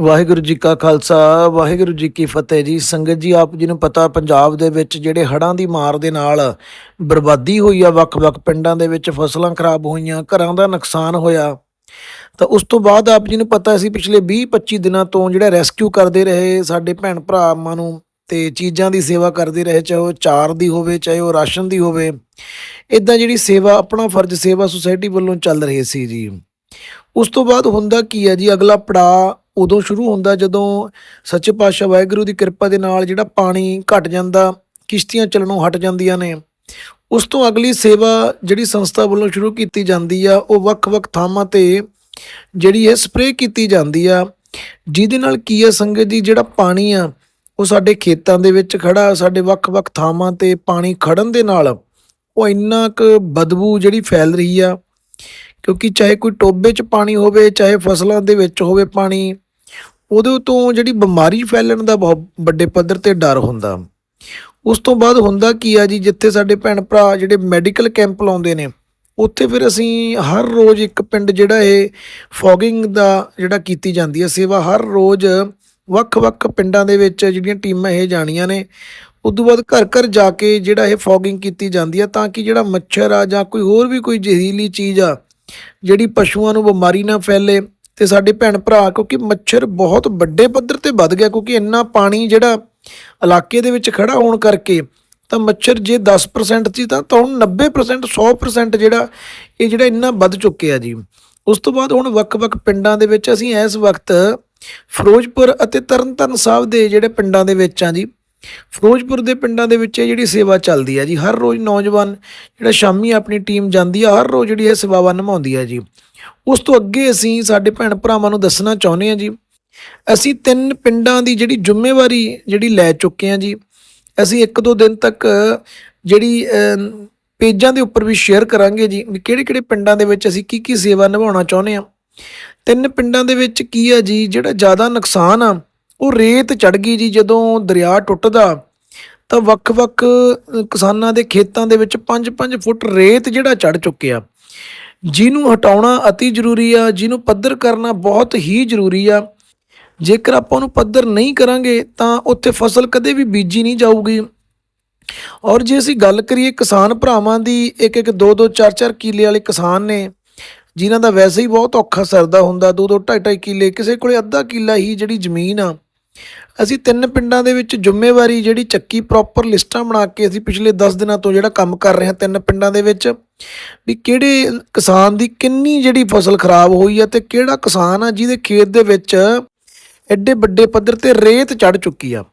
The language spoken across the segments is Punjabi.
ਵਾਹਿਗੁਰੂ ਜੀ ਕਾ ਖਾਲਸਾ, ਵਾਹਿਗੁਰੂ ਜੀ ਕੀ ਫਤਿਹ ਜੀ। ਸੰਗਤ ਜੀ, ਆਪ ਜੀ ਨੂੰ ਪਤਾ ਪੰਜਾਬ ਦੇ ਵਿੱਚ ਜਿਹੜੇ ਹੜ੍ਹਾਂ ਦੀ ਮਾਰ ਦੇ ਨਾਲ ਬਰਬਾਦੀ ਹੋਈ ਆ, ਵੱਖ-ਵੱਖ ਪਿੰਡਾਂ ਦੇ ਵਿੱਚ ਫਸਲਾਂ ਖਰਾਬ ਹੋਈਆਂ, ਘਰਾਂ ਦਾ ਨੁਕਸਾਨ ਹੋਇਆ। ਤਾਂ ਉਸ ਤੋਂ ਬਾਅਦ ਆਪ ਜੀ ਨੂੰ ਪਤਾ ਸੀ, ਪਿਛਲੇ 20-25 ਦਿਨਾਂ ਤੋਂ ਜਿਹੜਾ ਰੈਸਕਿਊ ਕਰਦੇ ਰਹੇ ਸਾਡੇ ਭੈਣ ਭਰਾਵਾਂ ਨੂੰ ਤੇ ਚੀਜ਼ਾਂ ਦੀ ਸੇਵਾ ਕਰਦੇ ਰਹੇ, ਚਾਹੇ ਉਹ ਚਾਰ ਦੀ ਹੋਵੇ, ਚਾਹੇ ਉਹ ਰਾਸ਼ਨ ਦੀ ਹੋਵੇ। ਇਦਾਂ ਜਿਹੜੀ ਸੇਵਾ, ਆਪਣਾ ਫਰਜ਼ ਸੇਵਾ ਸੁਸਾਇਟੀ ਵੱਲੋਂ ਚੱਲ ਰਹੀ ਸੀ ਜੀ। ਉਸ ਤੋਂ ਬਾਅਦ ਹੁੰਦਾ ਕੀ ਹੈ ਜੀ, ਅਗਲਾ ਪੜਾਅ ਉਦੋਂ ਸ਼ੁਰੂ ਹੁੰਦਾ ਜਦੋਂ ਸੱਚੇ ਪਾਤਸ਼ਾਹ ਵਾਹਿਗੁਰੂ ਦੀ ਕਿਰਪਾ ਦੇ ਨਾਲ ਜਿਹੜਾ ਪਾਣੀ ਘਟ ਜਾਂਦਾ, ਕਿਸ਼ਤੀਆਂ ਚੱਲਣੋਂ ਹਟ ਜਾਂਦੀਆਂ ਨੇ। ਉਸ ਤੋਂ ਅਗਲੀ ਸੇਵਾ ਜਿਹੜੀ ਸੰਸਥਾ ਵੱਲੋਂ ਸ਼ੁਰੂ ਕੀਤੀ ਜਾਂਦੀ ਆ, ਉਹ ਵੱਖ-ਵੱਖ ਥਾਵਾਂ ਤੇ ਜਿਹੜੀ ਹੈ ਸਪਰੇਅ ਕੀਤੀ ਜਾਂਦੀ ਆ। ਜਿਹਦੇ ਨਾਲ ਕੀ ਆ ਸੰਗਤ ਜੀ, ਜਿਹੜਾ ਪਾਣੀ ਆ, ਉਹ ਸਾਡੇ ਖੇਤਾਂ ਦੇ ਵਿੱਚ ਖੜਾ, ਸਾਡੇ ਵੱਖ-ਵੱਖ ਥਾਵਾਂ ਤੇ ਪਾਣੀ ਖੜਨ ਦੇ ਨਾਲ ਉਹ ਇੰਨਾ ਕੁ ਬਦਬੂ ਜਿਹੜੀ ਫੈਲ ਰਹੀ ਆ। ਕਿਉਂਕਿ ਚਾਹੇ ਕੋਈ ਟੋਬੇ 'ਚ ਪਾਣੀ ਹੋਵੇ, ਚਾਹੇ ਫਸਲਾਂ ਦੇ ਵਿੱਚ ਹੋਵੇ ਪਾਣੀ ਉਹਦੇ ਤੋਂ ਜਿਹੜੀ ਬਿਮਾਰੀ ਫੈਲਣ ਦਾ ਬਹੁਤ ਵੱਡੇ ਪੱਧਰ ਤੇ ਡਰ ਹੁੰਦਾ। ਉਸ ਤੋਂ ਬਾਅਦ ਹੁੰਦਾ ਕੀ ਆ ਜੀ, ਜਿੱਥੇ ਸਾਡੇ ਭੈਣ ਭਰਾ ਜਿਹੜੇ ਮੈਡੀਕਲ ਕੈਂਪ ਲਾਉਂਦੇ ਨੇ, ਉੱਥੇ ਫਿਰ ਅਸੀਂ ਹਰ ਰੋਜ਼ ਇੱਕ ਪਿੰਡ ਜਿਹੜਾ ਇਹ ਫੋਗਿੰਗ ਦਾ ਜਿਹੜਾ ਕੀਤੀ ਜਾਂਦੀ ਹੈ ਸੇਵਾ, ਹਰ ਰੋਜ਼ ਵੱਖ-ਵੱਖ ਪਿੰਡਾਂ ਦੇ ਵਿੱਚ ਜਿਹੜੀਆਂ ਟੀਮਾਂ ਇਹ ਜਾਣੀਆਂ ਨੇ, ਉਦੋਂ ਬਾਅਦ ਘਰ ਘਰ ਜਾ ਕੇ ਜਿਹੜਾ ਇਹ ਫੋਗਿੰਗ ਕੀਤੀ ਜਾਂਦੀ ਆ ਤਾਂ ਕਿ ਜਿਹੜਾ ਮੱਛਰ ਆ ਜਾਂ ਕੋਈ ਹੋਰ ਵੀ ਕੋਈ ਜ਼ਹਿਰੀਲੀ ਚੀਜ਼ ਆ, ਜਿਹੜੀ ਪਸ਼ੂਆਂ ਨੂੰ ਬਿਮਾਰੀ ਨਾ ਫੈਲੇ ਤੇ ਸਾਡੇ ਭੈਣ ਭਰਾ, ਕਿਉਂਕਿ ਮੱਛਰ ਬਹੁਤ ਵੱਡੇ ਪੱਧਰ ਤੇ ਵੱਧ ਗਿਆ, ਕਿਉਂਕਿ ਇੰਨਾ ਪਾਣੀ ਜਿਹੜਾ ਇਲਾਕੇ ਦੇ ਵਿੱਚ ਖੜਾ ਹੋਣ ਕਰਕੇ, ਤਾਂ ਮੱਛਰ ਜੇ 10% ਸੀ, ਤਾਂ ਹੁਣ 90% 100% ਜਿਹੜਾ, ਇਹ ਜਿਹੜਾ ਇੰਨਾ ਵੱਧ ਚੁੱਕਿਆ ਜੀ। ਉਸ ਤੋਂ ਬਾਅਦ ਹੁਣ ਵੱਖ-ਵੱਖ ਪਿੰਡਾਂ ਦੇ ਵਿੱਚ ਅਸੀਂ ਇਸ ਵਕਤ ਫਿਰੋਜ਼ਪੁਰ ਅਤੇ ਤਰਨਤਾਰਨ ਸਾਹਿਬ ਦੇ ਜਿਹੜੇ ਪਿੰਡਾਂ ਦੇ ਵਿੱਚ ਆ ਜੀ, ਫਿਰੋਜ਼ਪੁਰ ਦੇ ਪਿੰਡਾਂ ਦੇ ਵਿੱਚ ਇਹ ਜਿਹੜੀ ਸੇਵਾ ਚੱਲਦੀ ਹੈ ਜੀ, ਹਰ ਰੋਜ਼ ਨੌਜਵਾਨ ਜਿਹੜਾ ਸ਼ਾਮੀ ਆਪਣੀ ਟੀਮ ਜਾਂਦੀ ਆ, ਹਰ ਰੋਜ਼ ਜਿਹੜੀ ਇਹ ਸੇਵਾਵਾਂ ਨਿਭਾਉਂਦੀ ਹੈ ਜੀ। ਉਸ ਤੋਂ ਅੱਗੇ ਅਸੀਂ ਸਾਡੇ ਭੈਣ ਭਰਾਵਾਂ ਨੂੰ ਦੱਸਣਾ ਚਾਹੁੰਦੇ ਹਾਂ ਜੀ। ਅਸੀਂ ਤਿੰਨ ਪਿੰਡਾਂ ਦੀ ਜਿਹੜੀ ਜ਼ਿੰਮੇਵਾਰੀ ਜਿਹੜੀ ਲੈ ਚੁੱਕੇ ਹਾਂ ਜੀ। ਅਸੀਂ ਇੱਕ ਦੋ ਦਿਨ ਤੱਕ ਜਿਹੜੀ ਪੇਜਾਂ ਦੇ ਉੱਪਰ ਵੀ ਸ਼ੇਅਰ ਕਰਾਂਗੇ ਜੀ। ਵੀ ਕਿਹੜੇ ਕਿਹੜੇ ਪਿੰਡਾਂ ਦੇ ਵਿੱਚ ਅਸੀਂ ਕੀ ਕੀ ਸੇਵਾ ਨਿਭਾਉਣਾ ਚਾਹੁੰਦੇ ਹਾਂ। ਤਿੰਨ ਪਿੰਡਾਂ ਦੇ ਵਿੱਚ ਕੀ ਆ ਜੀ, ਜਿਹੜਾ ਜ਼ਿਆਦਾ ਨੁਕਸਾਨ ਆ, ਉਹ ਰੇਤ ਚੜ ਗਈ ਜੀ। ਜਦੋਂ ਦਰਿਆ ਟੁੱਟਦਾ, ਤਾਂ ਵੱਖ-ਵੱਖ ਕਿਸਾਨਾਂ ਦੇ ਖੇਤਾਂ ਦੇ ਵਿੱਚ 5-5 ਫੁੱਟ ਰੇਤ ਜਿਹੜਾ ਚੜ ਚੁੱਕਿਆ। ਜਿਹਨੂੰ ਹਟਾਉਣਾ ਅਤੀ ਜ਼ਰੂਰੀ ਆ, ਜਿਹਨੂੰ ਪੱਧਰ ਕਰਨਾ ਬਹੁਤ ਹੀ ਜ਼ਰੂਰੀ ਆ। ਜੇਕਰ ਆਪਾਂ ਉਹਨੂੰ ਪੱਧਰ ਨਹੀਂ ਕਰਾਂਗੇ, ਤਾਂ ਉੱਥੇ ਫਸਲ ਕਦੇ ਵੀ ਬੀਜੀ ਨਹੀਂ ਜਾਊਗੀ। ਔਰ ਜੇ ਅਸੀਂ ਗੱਲ ਕਰੀਏ ਕਿਸਾਨ ਭਰਾਵਾਂ ਦੀ ਇੱਕ ਇੱਕ ਦੋ ਦੋ ਚਾਰ ਚਾਰ ਕਿੱਲੇ ਵਾਲੇ ਕਿਸਾਨ ਨੇ, ਜਿਨ੍ਹਾਂ ਦਾ ਵੈਸੇ ਹੀ ਬਹੁਤ ਔਖਾ ਸਰਦਾ ਹੁੰਦਾ ਦੋ ਦੋ ਢਾਈ ਢਾਈ ਕਿੱਲੇ, ਕਿਸੇ ਕੋਲੇ ਅੱਧਾ ਕਿੱਲਾ ਹੀ ਜਿਹੜੀ ਜ਼ਮੀਨ ਆ ਅਸੀਂ ਤਿੰਨ ਪਿੰਡਾਂ ਦੇ ਵਿੱਚ ਜ਼ਿੰਮੇਵਾਰੀ ਜਿਹੜੀ ਚੱਕੀ ਪ੍ਰੋਪਰ ਲਿਸਟਾਂ ਬਣਾ ਕੇ ਅਸੀਂ ਪਿਛਲੇ 10 ਦਿਨਾਂ ਤੋਂ ਜਿਹੜਾ ਕੰਮ ਕਰ ਰਹੇ ਹਾਂ ਤਿੰਨ ਪਿੰਡਾਂ ਦੇ ਵਿੱਚ, ਵੀ ਕਿਹੜੇ ਕਿਸਾਨ ਦੀ ਕਿੰਨੀ ਜਿਹੜੀ ਫਸਲ ਖਰਾਬ ਹੋਈ ਆ ਤੇ ਕਿਹੜਾ ਕਿਸਾਨ ਆ ਜਿਹਦੇ ਖੇਤ ਦੇ ਵਿੱਚ ਐਡੇ ਵੱਡੇ ਪੱਧਰ ਤੇ ਰੇਤ ਚੜ ਚੁੱਕੀ ਆ।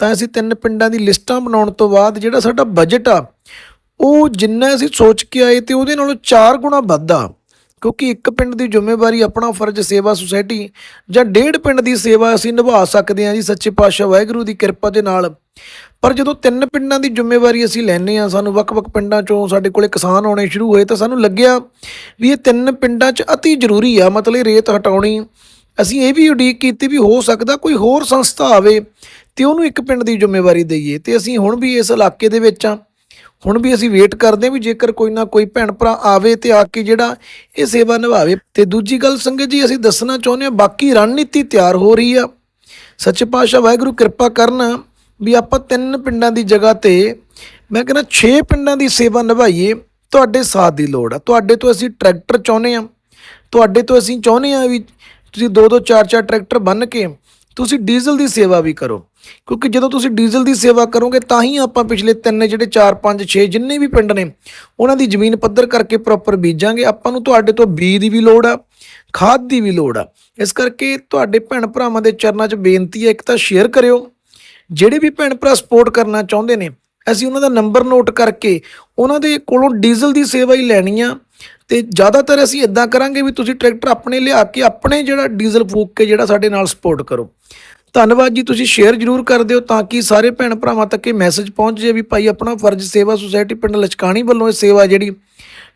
ਤਾਂ ਅਸੀਂ ਤਿੰਨ ਪਿੰਡਾਂ ਦੀ ਲਿਸਟਾਂ ਬਣਾਉਣ ਤੋਂ ਬਾਅਦ ਜਿਹੜਾ ਸਾਡਾ ਬਜਟ ਆ, ਉਹ ਜਿੰਨਾ ਅਸੀਂ ਸੋਚ ਕੇ ਆਏ ਤੇ ਉਹਦੇ ਨਾਲੋਂ 4 ਗੁਣਾ ਵੱਧ ਆ। ਕਿਉਂਕਿ ਇੱਕ ਪਿੰਡ ਦੀ ਜ਼ਿੰਮੇਵਾਰੀ ਆਪਣਾ ਫਰਜ਼ ਸੇਵਾ ਸੁਸਾਇਟੀ ਜਾਂ ਡੇਢ ਪਿੰਡ ਦੀ ਸੇਵਾ ਅਸੀਂ ਨਿਭਾ ਸਕਦੇ ਹਾਂ ਜੀ, ਸੱਚੇ ਪਾਤਸ਼ਾਹ ਵਾਹਿਗੁਰੂ ਦੀ ਕਿਰਪਾ ਦੇ ਨਾਲ। ਪਰ ਜਦੋਂ ਤਿੰਨ ਪਿੰਡਾਂ ਦੀ ਜ਼ਿੰਮੇਵਾਰੀ ਅਸੀਂ ਲੈਨੇ ਆ ਸਾਨੂੰ ਵੱਖ-ਵੱਖ ਪਿੰਡਾਂ ਚੋਂ ਸਾਡੇ ਕੋਲੇ ਕਿਸਾਨ ਆਉਣੇ ਸ਼ੁਰੂ ਹੋਏ ਤਾਂ ਸਾਨੂੰ ਲੱਗਿਆ ਵੀ ਇਹ ਤਿੰਨ ਪਿੰਡਾਂ 'ਚ ਅਤੀ ਜ਼ਰੂਰੀ ਆ, ਮਤਲਬ ਰੇਤ ਹਟਾਉਣੀ। ਅਸੀਂ ਇਹ ਵੀ ਉਡੀਕ ਕੀਤੀ ਵੀ ਹੋ ਸਕਦਾ ਕੋਈ ਹੋਰ ਸੰਸਥਾ ਆਵੇ ਤੇ ਉਹਨੂੰ ਇੱਕ ਪਿੰਡ ਦੀ ਜ਼ਿੰਮੇਵਾਰੀ ਦਈਏ ਤੇ ਅਸੀਂ ਹੁਣ ਵੀ ਇਸ ਇਲਾਕੇ ਦੇ ਵਿੱਚ ਆ ਹੁਣ ਵੀ ਅਸੀਂ ਵੇਟ ਕਰਦੇ ਹਾਂ ਵੀ ਜੇਕਰ ਕੋਈ ਨਾ ਕੋਈ ਭੈਣ ਭਰਾ ਆਵੇ ਤੇ ਆ ਕੇ ਜਿਹੜਾ ਇਹ ਸੇਵਾ ਨਿਭਾਵੇ। ਤੇ ਦੂਜੀ ਗੱਲ ਸੰਗਤ ਜੀ, ਅਸੀਂ ਦੱਸਣਾ ਚਾਹੁੰਦੇ ਹਾਂ, ਬਾਕੀ ਰਣਨੀਤੀ ਤਿਆਰ ਹੋ ਰਹੀ ਆ। ਸੱਚੇ ਪਾਤਸ਼ਾਹ ਵਾਹਿਗੁਰੂ ਕਿਰਪਾ ਕਰਨ ਵੀ ਆਪਾਂ ਤਿੰਨ ਪਿੰਡਾਂ ਦੀ ਜਗ੍ਹਾ ਤੇ ਮੈਂ ਕਹਿੰਦਾ 6 ਪਿੰਡਾਂ ਦੀ ਸੇਵਾ ਨਿਭਾਈਏ, ਤੁਹਾਡੇ ਸਾਥ ਦੀ ਲੋੜ ਆ। ਤੁਹਾਡੇ ਤੋਂ ਅਸੀਂ ਟਰੈਕਟਰ ਚਾਹੁੰਦੇ ਆ ਤੁਹਾਡੇ ਤੋਂ ਅਸੀਂ ਚਾਹੁੰਦੇ ਆ ਵੀ ਤੁਸੀਂ ਦੋ ਦੋ ਚਾਰ ਚਾਰ ਟਰੈਕਟਰ ਬੰਨ ਕੇ ਤੁਸੀਂ ਡੀਜ਼ਲ ਦੀ ਸੇਵਾ ਵੀ ਕਰੋ। ਕਿਉਂਕਿ ਜਦੋਂ ਤੁਸੀਂ ਡੀਜ਼ਲ ਦੀ ਸੇਵਾ ਕਰੋਗੇ, ਤਾਂ ਹੀ ਆਪਾਂ ਪਿਛਲੇ ਤਿੰਨ, ਜਿਹੜੇ 4 5 6 ਜਿੰਨੇ ਵੀ ਪਿੰਡ ਨੇ, ਉਹਨਾਂ ਦੀ ਜ਼ਮੀਨ ਪੱਧਰ ਕਰਕੇ ਪ੍ਰੋਪਰ ਬੀਜਾਂਗੇ। ਆਪਾਂ ਨੂੰ ਤੁਹਾਡੇ ਤੋਂ ਬੀਜ ਦੀ ਵੀ ਲੋੜ ਆ, ਖਾਦ ਦੀ ਵੀ ਲੋੜ ਆ। ਇਸ ਕਰਕੇ ਤੁਹਾਡੇ ਭੈਣ ਭਰਾਵਾਂ ਦੇ ਚਰਨਾਂ 'ਚ ਬੇਨਤੀ ਹੈ, ਇੱਕ ਤਾਂ ਸ਼ੇਅਰ ਕਰਿਓ। ਜਿਹੜੇ ਵੀ ਭੈਣ ਭਰਾ ਸਪੋਰਟ ਕਰਨਾ ਚਾਹੁੰਦੇ ਨੇ, ਅਸੀਂ ਉਹਨਾਂ ਦਾ ਨੰਬਰ ਨੋਟ ਕਰਕੇ ਉਹਨਾਂ ਦੇ ਕੋਲੋਂ ਡੀਜ਼ਲ ਦੀ ਸੇਵਾ ਹੀ ਲੈਣੀ ਆ। ਤੇ ਜ਼ਿਆਦਾਤਰ ਅਸੀਂ ਇਦਾਂ ਕਰਾਂਗੇ ਵੀ ਤੁਸੀਂ ਟਰੈਕਟਰ ਆਪਣੇ ਲਿਆ ਕੇ ਆਪਣੇ ਜਿਹੜਾ ਡੀਜ਼ਲ ਫੂਕ ਕੇ ਜਿਹੜਾ ਸਾਡੇ ਨਾਲ ਸਪੋਰਟ ਕਰੋ। ਧੰਨਵਾਦ ਜੀ, ਤੁਸੀਂ ਸ਼ੇਅਰ ਜਰੂਰ ਕਰ ਦਿਓ ਤਾਂ ਕਿ ਸਾਰੇ ਭੈਣ ਭਰਾਵਾਂ ਤੱਕ ਇਹ ਮੈਸੇਜ ਪਹੁੰਚ ਜਾਏ ਵੀ ਭਾਈ ਆਪਣਾ ਫਰਜ਼ ਸੇਵਾ ਸੁਸਾਇਟੀ ਪਿੰਡ ਲਚਕਾਣੀ ਵੱਲੋਂ ਇਹ ਸੇਵਾ ਜਿਹੜੀ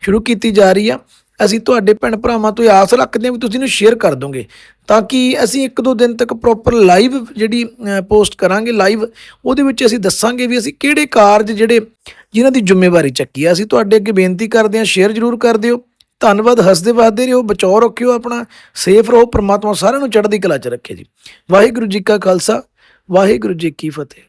ਸ਼ੁਰੂ ਕੀਤੀ ਜਾ ਰਹੀ ਆ। ਅਸੀਂ ਤੁਹਾਡੇ ਭੈਣ ਭਰਾਵਾਂ ਤੋਂ ਆਸ ਰੱਖਦੇ ਹਾਂ ਵੀ ਤੁਸੀਂ ਇਹਨੂੰ ਸ਼ੇਅਰ ਕਰ ਦੋਗੇ। ਤਾਂ ਕਿ ਅਸੀਂ ਇੱਕ ਦੋ ਦਿਨ ਤੱਕ ਪ੍ਰੋਪਰ ਲਾਈਵ ਜਿਹੜੀ ਪੋਸਟ ਕਰਾਂਗੇ ਲਾਈਵ ਉਹਦੇ ਵਿੱਚ ਅਸੀਂ ਦੱਸਾਂਗੇ ਵੀ ਅਸੀਂ ਕਿਹੜੇ ਕਾਰਜ ਜਿਹੜੇ ਜਿਨ੍ਹਾਂ ਦੀ ਜ਼ਿੰਮੇਵਾਰੀ ਚੱਕੀ ਆ। ਅਸੀਂ ਤੁਹਾਡੇ ਅੱਗੇ ਬੇਨਤੀ ਕਰਦੇ ਹਾਂ ਸ਼ੇਅਰ ਜਰੂਰ ਕਰ ਦਿਓ। ਧੰਨਵਾਦ, ਹੱਸਦੇ ਵਸਦੇ ਰਹੋ, ਬਚਾਓ ਰੱਖਿਓ ਆਪਣਾ ਸੇਫ ਰਹੋ, ਪ੍ਰਮਾਤਮਾ ਸਾਰਿਆਂ ਨੂੰ ਚੜ੍ਹਦੀ ਕਲਾ ਚ ਰੱਖੇ ਜੀ। ਵਾਹਿਗੁਰੂ ਜੀ ਕਾ ਖਾਲਸਾ, ਵਾਹਿਗੁਰੂ ਜੀ ਕੀ ਫਤਿਹ।